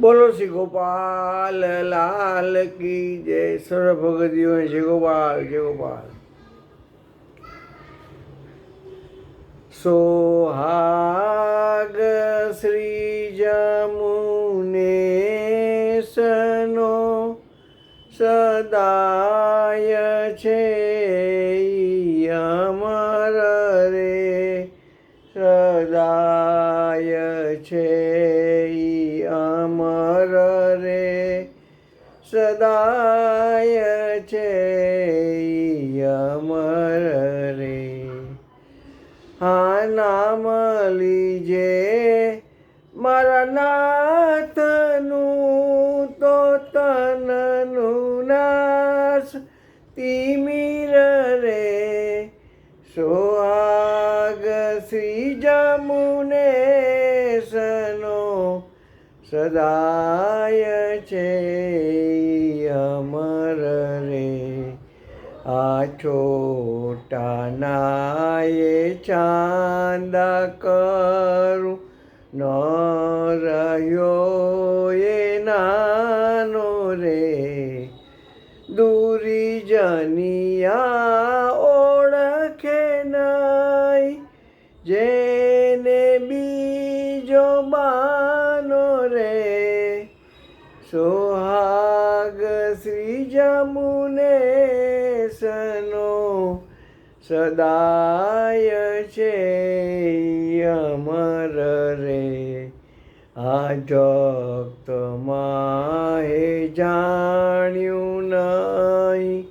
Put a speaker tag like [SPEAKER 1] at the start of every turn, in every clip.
[SPEAKER 1] બોલો શ્રી ગોપાલ લાલ કી જય. સર્વ ભગતીઓ શ્રી ગોપાલ જય ગોપાલ સોહાગ શ્રી જમુને સનો સદાય છે અમર રે. સદાય છે રે સદાય છે અમર રે. હા, નામ લીજે મારા નાથનું તો તનનું નાશ તિમિર રે. સોહાગ શ્રી જમુને સનો સદાય છે અમર રે. આ છોટા નાય ચાંદા કરું ન રહ્યો એ નાનો રે. દૂરી જનિયા સનો સદાય છે અમર રે. આ જગત માહે જાણ્યું નહીં,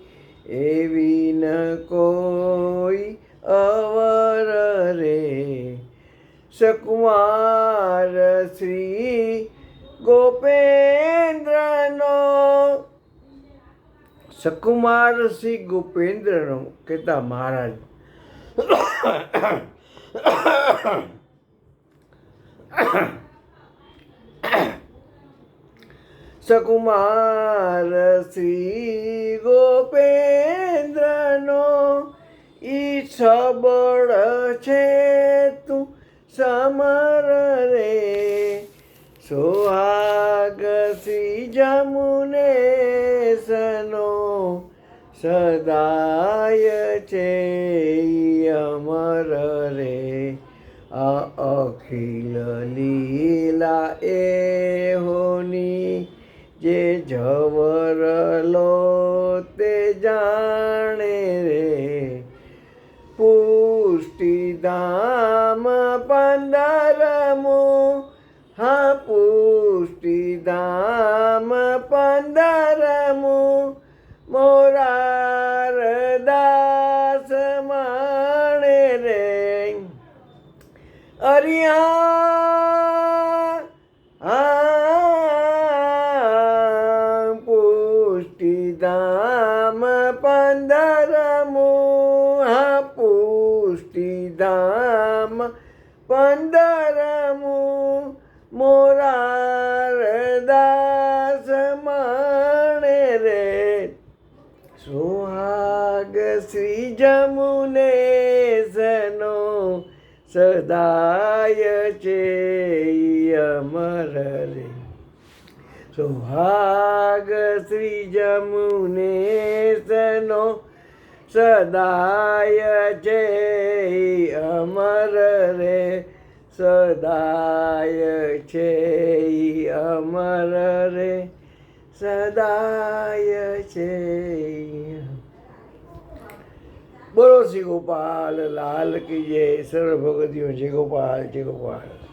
[SPEAKER 1] એવી ન કોઈ અવર રે. સકુમાર શ્રી સકુમાર શ્રી ગોપેન્દ્રનો કહેતા મહારાજ. સકુમાર શ્રી ગોપેન્દ્રનો ઈ સબળ છે તું સમર રે. સોહાગ શ્રી જમુને સદાય છે અમર રે. આ અખિલ લીલા એ હોની જે જવરલો તે જાણે રે. પુષ્ટિધામ પંદરમો, હા પુષ્ટિધામ પંદરમો અરિયા પુષ્ટિધામ પંદરમો હા પુષ્ટિધામ પંદરમો મોરાર દાસ માણે રે. સુહાગ શ્રી જમુને સનો સદાય છે અમર રે. સુહાગ શ્રી જમુને સનો સદાય છે અમર રે. સદાય છે અમર રે. સદાય છે શ્રી ગોપાલ લાલ કી જય સર્વ ભગતીઓ જય ગોપાલ જય ગોપાલ.